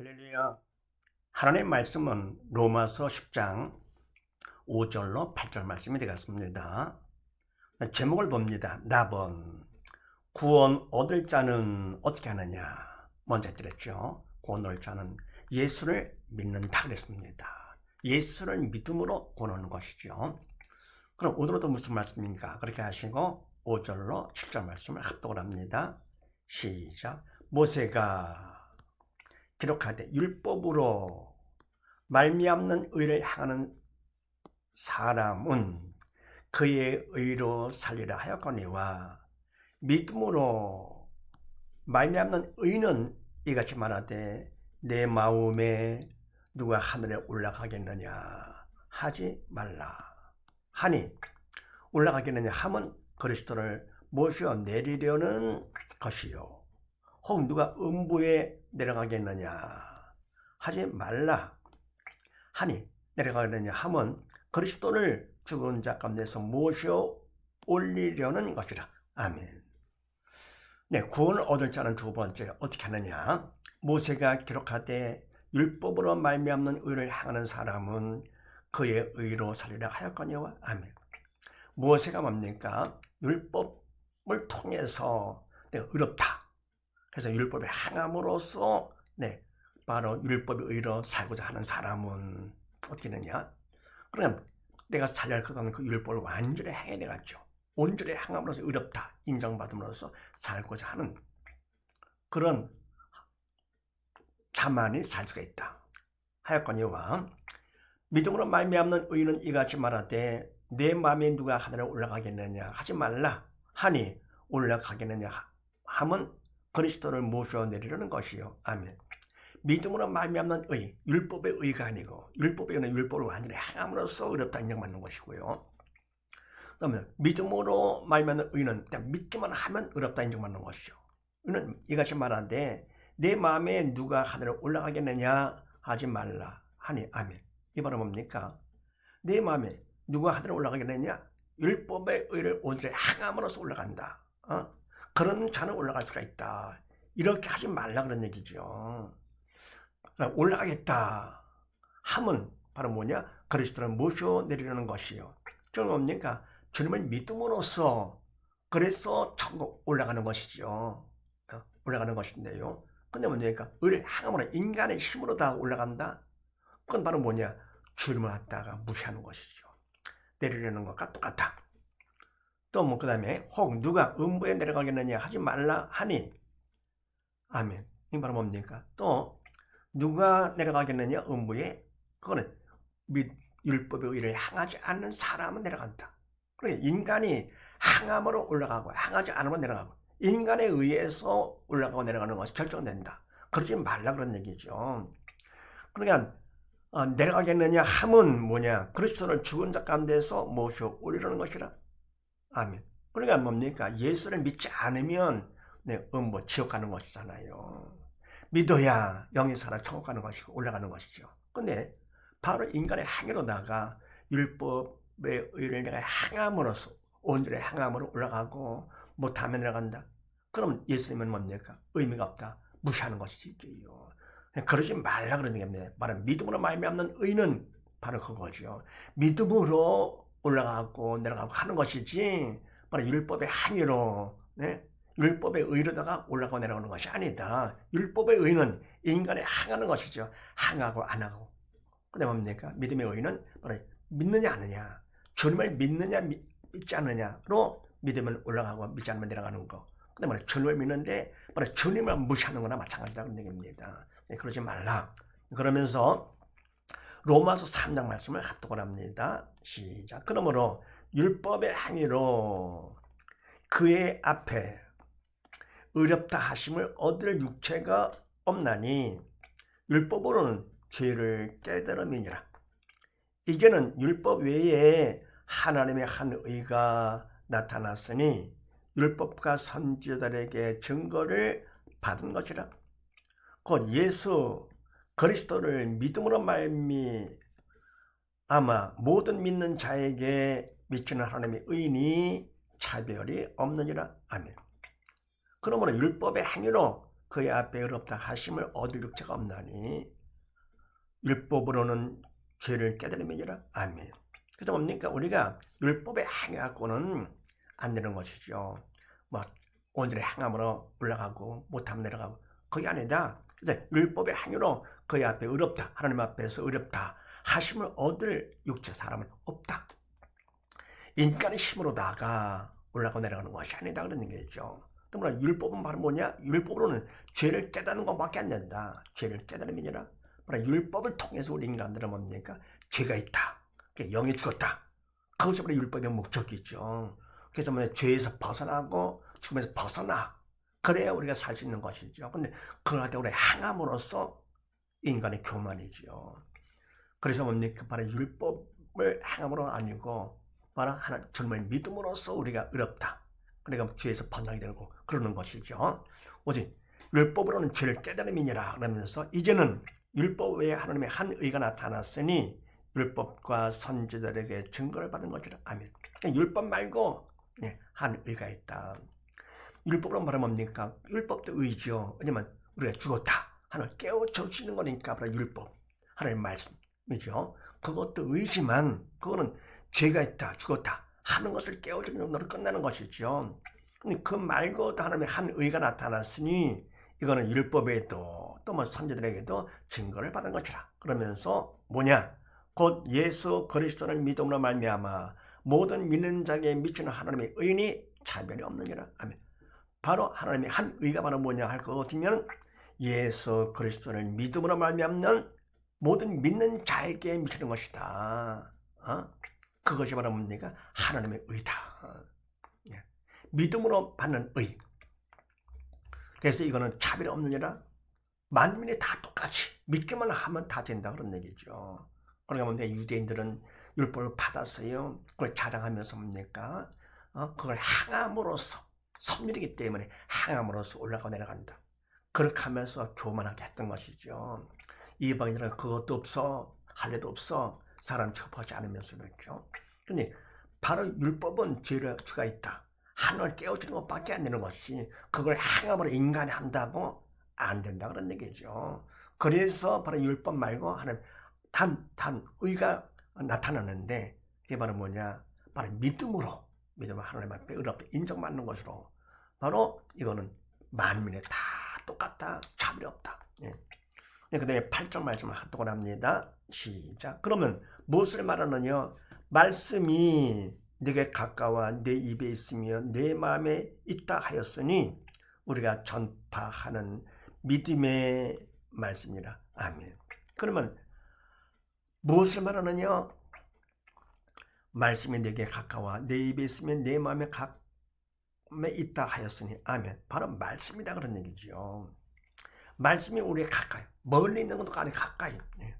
할렐루야. 하나님의 말씀은 로마서 10장 5절로 8절 말씀이 되겠습니다. 제목을 봅니다. 나번 구원 얻을 자는 어떻게 하느냐? 먼저 드렸죠. 구원 얻을 자는 예수를 믿는다 그랬습니다. 예수를 믿음으로 구원 얻는 것이죠. 그럼 오늘도 무슨 말씀인가? 그렇게 하시고 5절로 7절 말씀을 합독을 합니다. 시작. 모세가 기록하되 율법으로 말미암는 의를 향하는 사람은 그의 의로 살리라 하였거니와 믿음으로 말미암는 의는 이같이 말하되 내 마음에 누가 하늘에 올라가겠느냐 하지 말라. 하니 올라가겠느냐 함은 그리스도를 모셔 내리려는 것이요. 혹 누가 음부에 내려가겠느냐? 하지 말라. 하니 내려가겠느냐? 함은 그리스도를 죽은 자 가운데서 모셔 올리려는 것이라. 아멘. 네 구원을 얻을 자는 두 번째 어떻게 하느냐? 모세가 기록하되 율법으로 말미암는 의를 향하는 사람은 그의 의로 살리라 하였거니와. 아멘. 모세가 뭡니까? 율법을 통해서 내가 의롭다 그래서 율법에 항함으로써 네 바로 율법의 의로 살고자 하는 사람은 어떻게 되냐? 그러면 내가 살려야 하는 그 율법을 완전히 행해 내갔죠. 온전히 행함으로써 의롭다 인정받음으로써 살고자 하는 그런 자만이 살 수가 있다. 하였거니와 믿음으로 말미암는 의는 이같이 말하되 내 마음에 누가 하늘에 올라가겠느냐 하지 말라 하니 올라가겠느냐 함은 그리스도를 모셔 내리려는 것이요. 아멘. 믿음으로 말미암는 의, 율법의 의가 아니고 율법의 의는 율법을 완전히 행함으로써 어렵다 인정받는 것이고요. 그다음에 믿음으로 말미암는 의는 그냥 믿기만 하면 어렵다 인정받는 것이죠. 이는 이같이 말하는데 내 마음에 누가 하늘에 올라가겠느냐 하지 말라 하니 아멘. 이 말은 뭡니까? 내 마음에 누가 하늘에 올라가겠느냐? 율법의 의를 온전히 행함으로써 올라간다. 어? 그런 자는 올라갈 수가 있다. 이렇게 하지 말라 그런 얘기죠. 올라가겠다 함은 바로 뭐냐? 그리스도를 모셔 내리려는 것이요. 저 뭡니까? 주님을 믿음으로써 그래서 천국 올라가는 것이죠. 어, 올라가는 것인데요. 근데 뭡니까? 의를 행함으로 인간의 힘으로 다 올라간다? 그건 바로 뭐냐? 주님을 갖다가 무시하는 것이죠. 내리려는 것과 똑같다. 또 뭐 그 다음에 혹 누가 음부에 내려가겠느냐 하지 말라 하니 아멘. 이 바로 뭡니까? 또 누가 내려가겠느냐 음부에 그거는 율법의 의를 향하지 않는 사람은 내려간다. 그래 인간이 항암으로 올라가고 항하지 않으면 내려가고 인간에 의해서 올라가고 내려가는 것이 결정된다. 그러지 말라 그런 얘기죠. 그러니까 어, 내려가겠느냐 함은 뭐냐 그리스도를 죽은 자 가운데서 모셔 올리려는 것이라 아멘. 그러니까 뭡니까? 예수를 믿지 않으면 네, 음, 뭐 지옥 가는 것이잖아요. 믿어야 영이 살아 천국 가는 것이고 올라가는 것이죠. 근데 바로 인간의 행위로다가 율법의 의를 내가 행함으로써 온전히 행함으로 올라가고 못하면 내려간다. 그럼 예수님은 뭡니까? 의미가 없다. 무시하는 것이지요. 그러지 말라 그러는 게 바로 믿음으로 말미암는 의는 바로 그거죠. 믿음으로 올라가고 내려가고 하는 것이지 바로 율법의 항의로 네? 율법의 의로다가 올라가고 내려가는 것이 아니다. 율법의 의는 인간의 항하는 것이죠. 항하고 안 하고. 그다음 뭡니까? 믿음의 의는 바로 믿느냐 아느냐. 주님을 믿느냐 믿 지 않느냐로 믿음을 올라가고 믿지 않으면 내려가는 거. 그다음에 주님을 믿는데 바로 주님을 무시하는 거나 마찬가지다 그런 얘기입니다. 네, 그러지 말라. 그러면서 로마서 3장 말씀을 합독을 합니다. 시작. 그러므로 율법의 행위로 그의 앞에 의롭다 하심을 얻을 육체가 없나니 율법으로는 죄를 깨달음이니라. 이게는 율법 외에 하나님의 한 의가 나타났으니 율법과 선지자들에게 증거를 받은 것이라. 곧 예수 그리스도를 믿음으로 말미 아마 모든 믿는 자에게 미치는 하나님의 의인이 차별이 없느니라. 아멘. 그러므로 율법의 행위로 그의 앞에 의롭다 하심을 얻을 육체가 없나니 율법으로는 죄를 깨달음이니라 아멘. 그래서 뭡니까 우리가 율법에 행해갖고는 안 되는 것이죠. 뭐 온전히 행함으로 올라가고 못하면 내려가고 그게 아니다. 그래서 율법의 행위로 그의 앞에 의롭다 하나님 앞에서 의롭다 하심을 얻을 육체 사람은 없다. 인간의 힘으로다가 올라가고 내려가는 것이 아니다 그런 얘기죠. 또 뭐라 율법은 바로 뭐냐? 율법으로는 죄를 깨닫는 것밖에 안 된다. 죄를 깨달음이니라. 뭐라 율법을 통해서 우리 인간들은 뭡니까? 죄가 있다. 그러니까 영이 죽었다. 그것이 바로 율법의 목적이죠. 그래서 뭐 죄에서 벗어나고 죽음에서 벗어나. 그래야 우리가 살 수 있는 것이죠. 근데 그걸 할때 우리 행함으로써 인간의 교만이죠. 그래서 뭡니까? 바로 율법을 행함으로 아니고 바로 하나 주님을 믿음으로써 우리가 의롭다. 그러니까 죄에서 벗어나게 되고 그러는 것이죠. 오직 율법으로는 죄를 깨달음이니라 그러면서 이제는 율법 외에 하나님의 한 의가 나타났으니 율법과 선지자들에게 증거를 받은 것이라. 아멘. 그러니까 율법 말고 네, 한 의가 있다. 율법으로 말하면 뭡니까? 율법도 의죠. 왜냐면 우리가 죽었다. 하나님 깨우쳐 주시는 거니까 바로 율법. 하나님 말씀 이죠. 그것도 의지만 그거는 죄가 있다, 죽었다 하는 것을 깨워주는 정도로 끝나는 것이죠. 근데 그 말고도 하나님의 한 의가 나타났으니 이거는 율법에도 또 뭐 선지들에게도 증거를 받은 것이라. 그러면서 뭐냐? 곧 예수 그리스도를 믿음으로 말미암아 모든 믿는 자에게 미치는 하나님의 의인이 차별이 없느니라. 아멘. 바로 하나님의 한 의가 바로 뭐냐 할 것 같으면 예수 그리스도를 믿음으로 말미암는 모든 믿는 자에게 미치는 것이다. 어? 그것이 바로 뭡니까? 하나님의 의다. 예. 믿음으로 받는 의. 그래서 이거는 차별이 없느니라 만민이 다 똑같이 믿기만 하면 다 된다 그런 얘기죠. 그러니까 뭡니까? 유대인들은 율법을 받았어요. 그걸 자랑하면서 뭡니까? 어? 그걸 행함으로써 선밀이기 때문에 행함으로써 올라가 내려간다. 그렇게 하면서 교만하게 했던 것이죠. 이방인들은 그것도 없어 할래도 없어 사람 취급하지 않으면서 그렇죠. 근데 바로 율법은 죄를 주가 있다. 하늘을 깨우치는 것밖에 안 되는 것이 그걸 행함으로 인간이 한다고 안 된다 그런 얘기죠. 그래서 바로 율법 말고 하는 단, 단 의가 나타나는데 그게 바로 뭐냐? 바로 믿음으로 믿음을 하나님 앞에 의롭다 인정받는 것으로 바로 이거는 만민에 다 똑같다. 차별이 없다. 예. 그 다음에 8절 말씀을 하도록 합니다. 시작. 그러면 무엇을 말하느냐? 말씀이 내게 가까워 내 입에 있으며 내 마음에 있다 하였으니 우리가 전파하는 믿음의 말씀이라. 아멘. 그러면 무엇을 말하느냐? 말씀이 내게 가까워 내 입에 있으면 내 마음에 가까에 있다 하였으니 아멘. 바로 말씀이다 그런 얘기죠. 말씀이 우리에 가까이 멀리 있는 것도 아니 가까이. 네.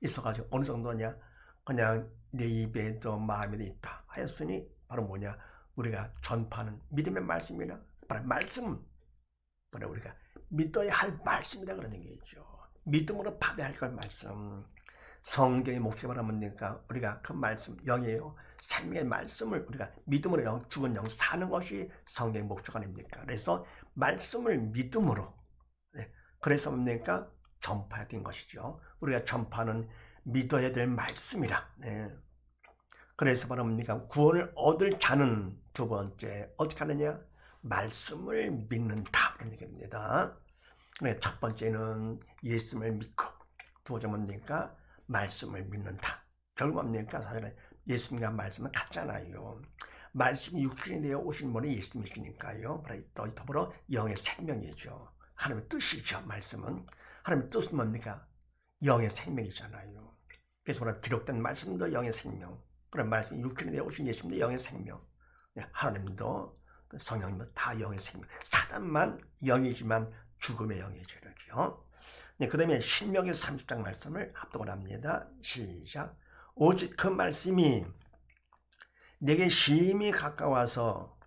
있어가지고 어느 정도냐? 그냥 내 입에도 마음에도 있다 하였으니 바로 뭐냐? 우리가 전파하는 믿음의 말씀이라 바로 말씀. 바로 우리가 믿어야 할 말씀이다 그런 얘기죠. 믿음으로 받아야 할그 말씀. 성경의 목적이 바로 뭡니까? 우리가 그 말씀 영이에요. 생명의 말씀을 우리가 믿음으로 영, 죽은 영 사는 것이 성경의 목적 아닙니까? 그래서 말씀을 믿음으로 네. 그래서 뭡니까 전파된 것이죠 우리가 전파는 믿어야 될 말씀이라. 네. 그래서 바로 뭡니까? 구원을 얻을 자는 두 번째 어떻게 하느냐? 말씀을 믿는다 그런 얘기입니다. 네, 첫 번째는 예수를 믿고 두 번째 뭡니까? 말씀을 믿는다. 결국 뭡니까? 사실은 예수님과 말씀은 같잖아요. 말씀이 육신이 되어 오신 분이 예수님이시니까요. 또 더불어 영의 생명이죠. 하나님의 뜻이죠. 말씀은 하나님의 뜻은 뭡니까? 영의 생명이잖아요. 그래서 오늘 기록된 말씀도 영의 생명. 그런 말씀이 육신에 되어 오신 예수님도 영의 생명. 네, 하나님도 성령님도 다 영의 생명. 사단만 영이지만 죽음의 영이죠. 이렇게요. 네, 그 다음에 신명에서 30장 말씀을 합독을 합니다. 시작. 오직 그 말씀이 내게 심히 가까워서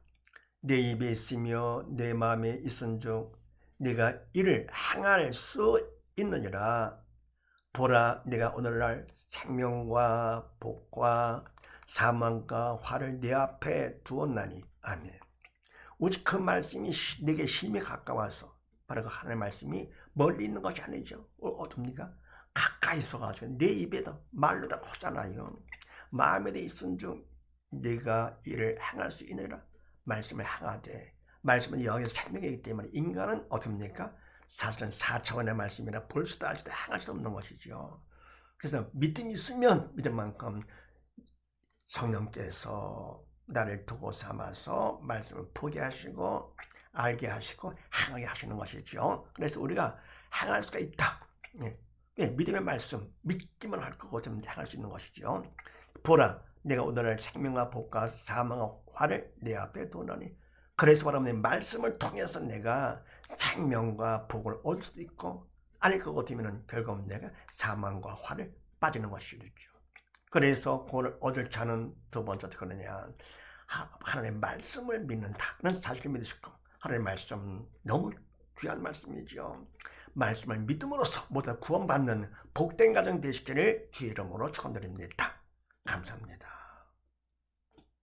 내 입에 있으며 내 마음에 있은즉 내가 이를 행할 수 있느니라. 보라 내가 오늘날 생명과 복과 사망과 화를 내 앞에 두었나니 아멘. 오직 그 말씀이 내게 심히 가까워서 바로 그 하나님의 말씀이 멀리 있는 것이 아니죠. 어, 어떻습니까? 가까이 있어가지고 내 입에도 말로 다 하잖아요. 마음에 대해 있은 중 내가 이를 행할 수 있느니라 말씀을 행하되 말씀은 영에서 생명이기 때문에 인간은 어떻습니까? 사실은 4차원의 말씀이라 볼 수도 알 수도 행할 수 없는 것이죠. 그래서 믿음이 있으면 믿음만큼 성령께서 나를 두고 삼아서 말씀을 보게 하시고 알게 하시고 행하게 하시는 것이죠. 그래서 우리가 행할 수가 있다. 예. 예, 믿음의 말씀 믿기만 할 거거든 행할 수 있는 것이죠. 보라, 내가 오늘 생명과 복과 사망과 화를 내 앞에 두노니 그래서 말하면 말씀을 통해서 내가 생명과 복을 얻을 수도 있고 아닐 것 같으면 결국 내가 사망과 화를 빠지는 것이죠. 그래서 그걸 얻을 자는 두 번째 어떻게 하느냐 하- 하나님의 말씀을 믿는다는 사실을 믿으시고 하나님의 말씀 너무 귀한 말씀이죠. 말씀을 믿음으로써 모두 구원받는 복된 가정 되시기를 주의 이름으로 축원드립니다. 감사합니다.